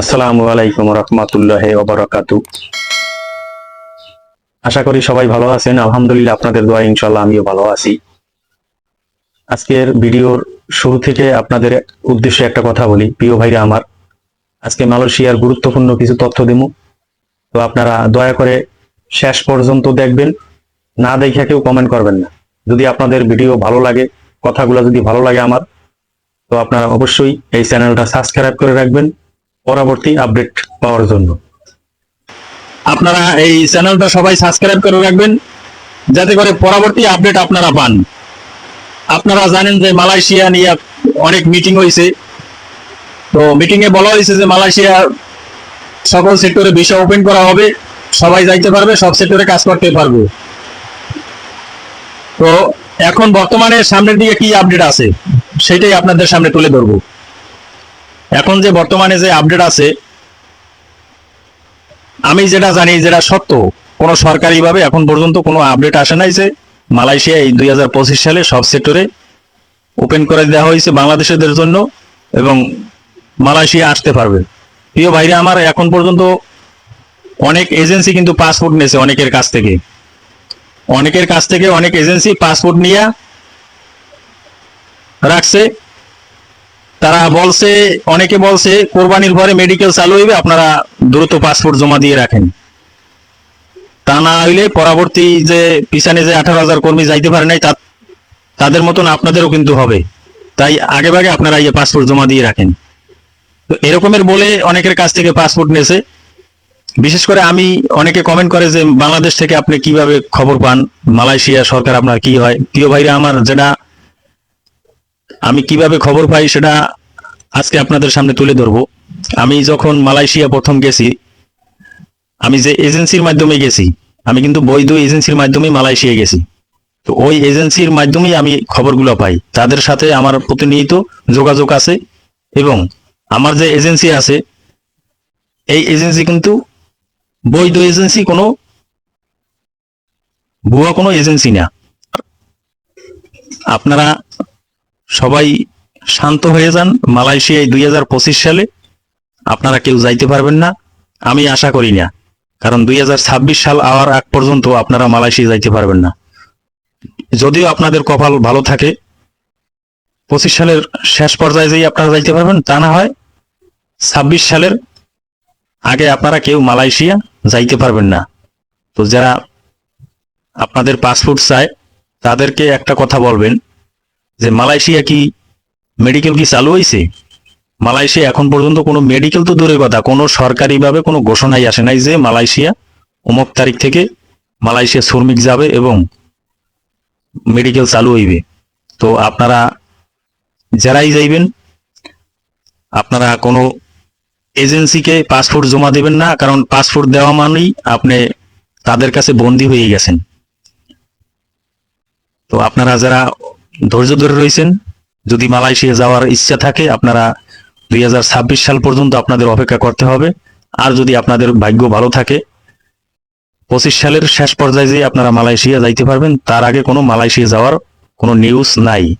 আসসালামু আলাইকুম রহমতুল্লাহ ওবরাকাতু। আশা করি সবাই ভালো আছেন। আলহামদুলিল্লাহ আপনাদের দোয়া ইনশাল্লাহ আমিও ভালো আছি। আজকের ভিডিওর শুরু থেকে আপনাদের উদ্দেশ্যে একটা কথা বলি। প্রিয় ভাইরা আমার, আজকে মালয়েশিয়ার গুরুত্বপূর্ণ কিছু তথ্য দেব তো আপনারা দয়া করে শেষ পর্যন্ত দেখবেন। না দেখে কেউ কমেন্ট করবেন না। যদি আপনাদের ভিডিও ভালো লাগে, কথাগুলো যদি ভালো লাগে আমার, তো আপনারা অবশ্যই এই চ্যানেলটা সাবস্ক্রাইব করে রাখবেন। পরবর্তী আপডেট পাওয়ার জন্য। আপনারা এই চ্যানেলটা সবাই সাবস্ক্রাইব করে রাখবেন, যাতে করে পরবর্তী আপডেট আপনারা পান। আপনারা জানেন যে মালয়েশিয়া নিয়ে অনেক মিটিং হয়েছে। তো মিটিং এ বলা হয়েছে যে মালয়েশিয়া সকল সেক্টরে ভিসা ওপেন করা হবে, সবাই যাইতে পারবে, সব সেক্টরে কাজ করতে পারবে। তো এখন বর্তমানে সামনের দিকে কি আপডেট আছে, সেটাই আপনাদের সামনে তুলে ধরবো। এখন যে বর্তমানে যে আপডেট আছে, আমি যেটা জানি যেটা সত্য, কোনো সরকারিভাবে এখন পর্যন্ত কোনো আপডেট আসে নাই যে মালয়েশিয়া এই দুই সালে সব সেক্টরে ওপেন করে দেওয়া হয়েছে বাংলাদেশিদের জন্য এবং মালয়েশিয়া আসতে পারবে। প্রিয় ভাইরা আমার এখন পর্যন্ত অনেক এজেন্সি কিন্তু পাসপোর্ট নিয়েছে অনেকের কাছ থেকে। অনেকের কাছ থেকে অনেক এজেন্সি পাসপোর্ট নিয়ে রাখছে। তারা বলছে, অনেকে বলছে, কোরবানির পরে মেডিকেল চালু হইবে, আপনারা দ্রুত পাসপোর্ট জমা দিয়ে রাখেন। তা না হইলে পরবর্তী যে, পিছনে যে আঠারো হাজার কর্মী যাইতে পারে নাই তাদের মতন আপনাদেরও কিন্তু হবে। তাই আগে ভাগে আপনারা ইয়ে পাসপোর্ট জমা দিয়ে রাখেন। তো এরকমের বলে অনেকের কাছ থেকে পাসপোর্ট নিয়েছে বিশেষ করে আমি, অনেকে কমেন্ট করে যে, বাংলাদেশ থেকে আপনি কীভাবে খবর পান? মালয়েশিয়া সরকার আপনার কি হয়? প্রিয় ভাইরা, আমার যেটা আমি কীভাবে খবর পাই সেটা আজকে আপনাদের সামনে তুলে ধরবো। আমি যখন মালয়েশিয়া প্রথম গেছি, আমি যে এজেন্সির মাধ্যমে গেছি, আমি কিন্তু বৈধ এজেন্সির মাধ্যমে মালয়েশিয়া গেছি। তো ওই এজেন্সির মাধ্যমেই আমি খবরগুলো পাই। তাদের সাথে আমার প্রতিনিয়ত যোগাযোগ আছে এবং আমার যে এজেন্সি আছে, এই এজেন্সি কিন্তু বৈধ এজেন্সি কোনো, ভুয়া কোনো এজেন্সি না। আপনারা সবাই শান্ত হয়ে যান। মালয়েশিয়ায় দুই হাজার পঁচিশ সালে আপনারা কেউ যাইতে পারবেন না। আমি আশা করি না। কারণ দুই হাজার ছাব্বিশ সাল আওয়ার আগ পর্যন্ত আপনারা মালয়েশিয়া যাইতে পারবেন না। যদিও আপনাদের কপাল ভালো থাকে, পঁচিশ সালের শেষ পর্যায়ে যেই আপনারা যাইতে পারবেন, তা না হয় ছাব্বিশ সালের আগে আপনারা কেউ মালয়েশিয়া যাইতে পারবেন না। তো যারা আপনাদের পাসপোর্ট চায়, তাদেরকে একটা কথা বলবেন যে মালয়েশিয়া কি মেডিকেল কি চালু হয়েছে মালয়েশিয়া এখন পর্যন্ত কোনো মেডিকেল তো দূরের কথা, কোনো সরকারিভাবে কোনো ঘোষণাই আসে নাই যে মালয়েশিয়া অমুক তারিখ থেকে মালয়েশিয়া শ্রমিক যাবে এবং মেডিকেল চালু হইবে। তো আপনারা যারাই যাইবেন, আপনারা কোনো এজেন্সিকে পাসপোর্ট জমা দেবেন না, কারণ পাসপোর্ট দেওয়া মানেই আপনি তাদের কাছে বন্দী হয়ে গেছেন। তো আপনারা যারা ধৈর্য ধরে রয়েছেন। যদি মালয়েশিয়া যাওয়ার ইচ্ছা থাকে, আপনারা দুই হাজার ছাব্বিশ সাল পর্যন্ত আপনাদের অপেক্ষা করতে হবে। আর যদি আপনাদের ভাগ্য ভালো থাকে, পঁচিশ সালের শেষ পর্যায়ে যে আপনারা মালয়েশিয়া যাইতে পারবেন। তার আগে কোনো মালয়েশিয়া যাওয়ার কোনো নিউজ নাই।